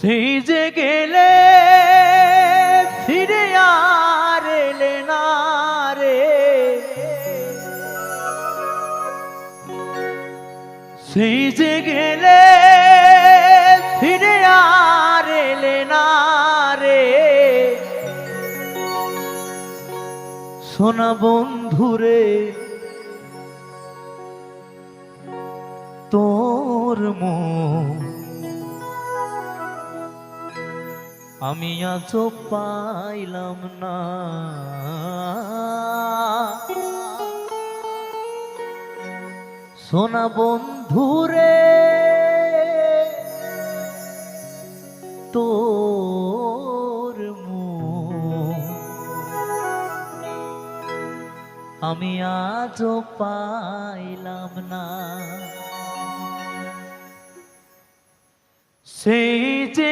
সেই যে গেলে ফিরে আর রে। সেই যে গেলে ফিরে আর রে। সোনা বন্ধুরে, তোর মন আমি আজ পাইলাম না। সোনা বন্ধুরে তোর আমি আজও পাইলাম না। সেই যে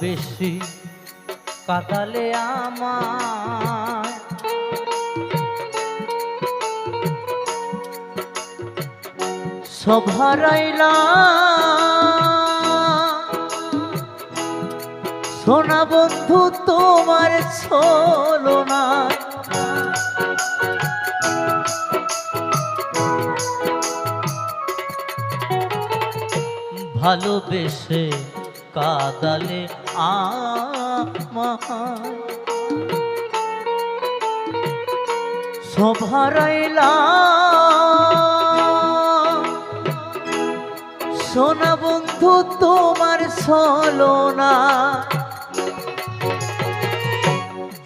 ভালোবেসে কাটালে আমার। সব হারাইলাম। সোনা বন্ধু তোমার ছলো না ভালোবেসে কাদালে আমার সভারাইলাম সোনা বন্ধু, তোমার ছলো না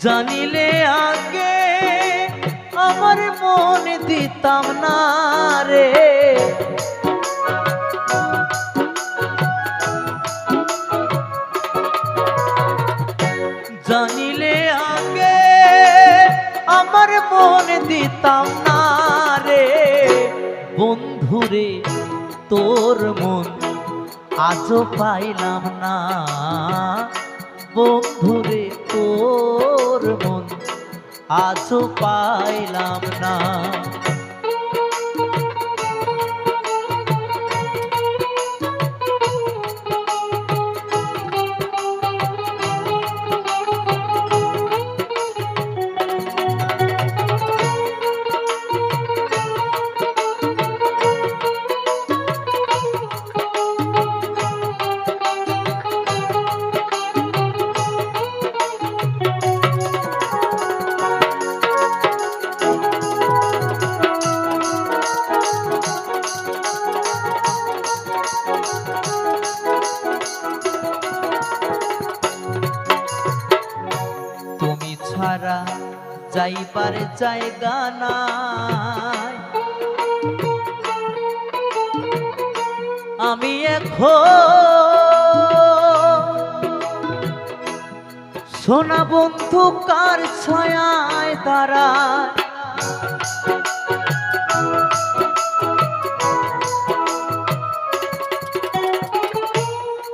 জানিলে আগে, আমার মন দিতাম না রে। মন দিতাম না রে। বন্ধুরে, তোর মন আজও পাইলাম না। বন্ধুরে, তোর মন আজও পাইলাম না। জায়গা নাই আমি এখন সোনা বন্ধু কার ছায়ায় দাঁড়ায়?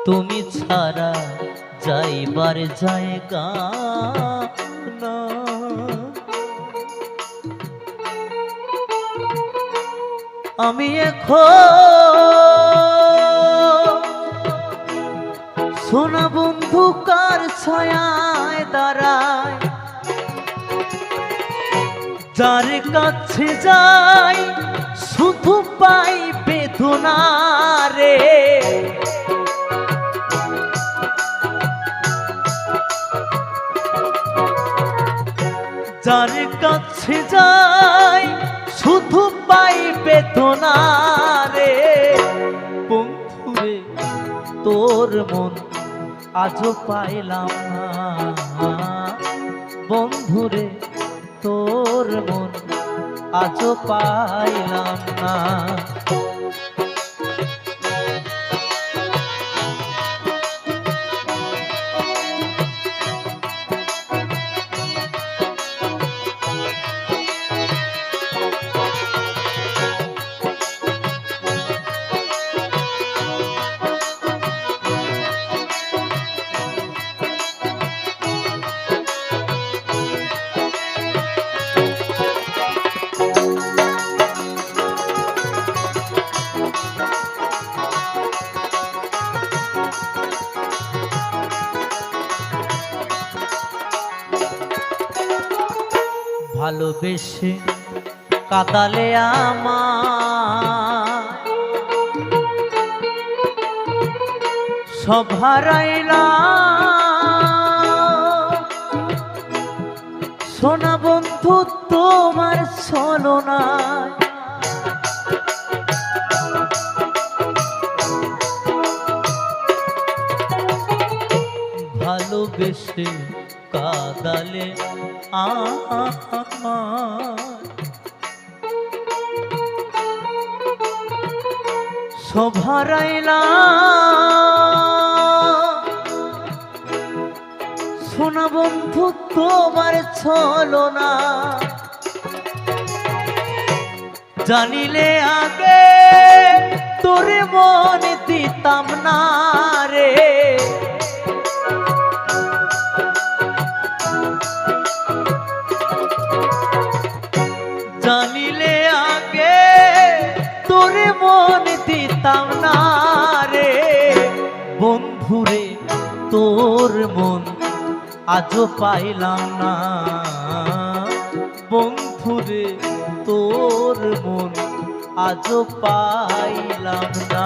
তুমি ছাড়া যাইবার জায়গা আমি এখন সোনা বন্ধু কার ছায়ায় দাঁড়ায়? যার কাছে যাই শুধু পাই বেদনা রে যার কাছে যাই বেদনা রে। বন্ধুরে তোর মন আজও পাইলাম না। বন্ধুরে তোর মন আজও পাইলাম না। ভালোবেসে কাদালে আমার সোনা বন্ধু তোমার না ভালোবেসে কাদালে আমার শোভারাইলা সোনা বন্ধু তোমার ছলো না জানিলে আগে তোরে মনে দিতাম না। দিতাম না রে। বন্ধুরে, তোর মন আজও পাইলাম না। বন্ধুরে, তোর মন আজও পাইলাম না।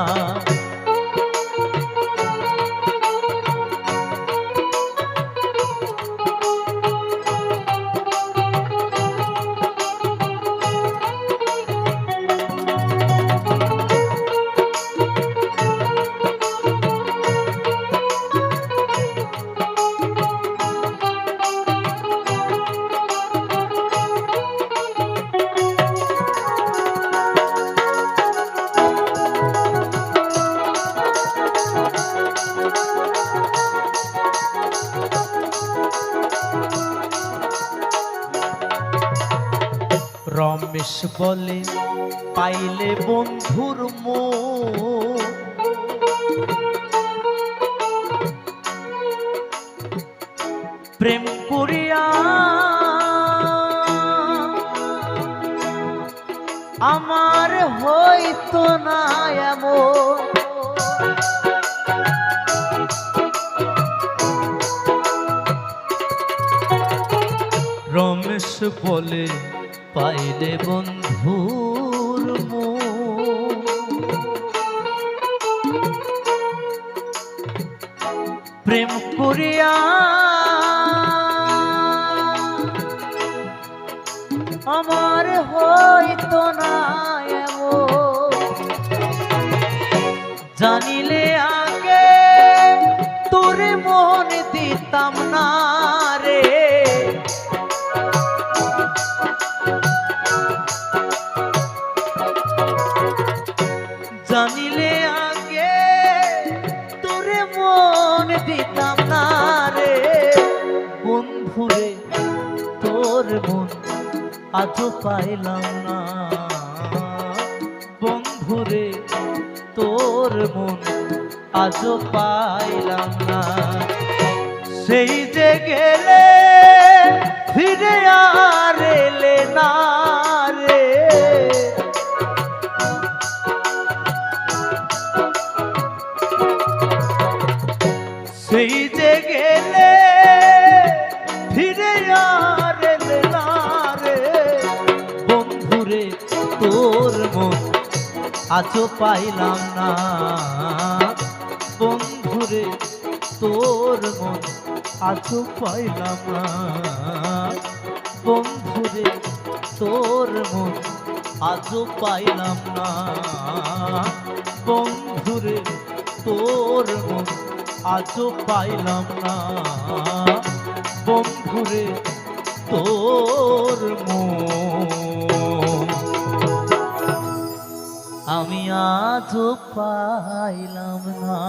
বলে পাইলে বন্ধুর মো। প্রেম করিয়া আমার হইতো না এমন। রমেশ বলে পাইলে বন্ধুর। প্রেম করিয়া আমার হইতো না জানিলে আগে তোরে মন দিতাম না আজও পাইলাম না। বন্ধুরে তোর মন আজও পাইলাম না। সেই যে গেলে ফিরে আর তোর মন আজও পাইলাম না। বন্ধুরে, তোর মন আজও পাইলাম না। বন্ধুরে, তোর মন আজও পাইলাম না। বন্ধুরে, তোর মন আজও পাইলাম না। বন্ধুরে, তোর মন আমি আধো পাইলাম না।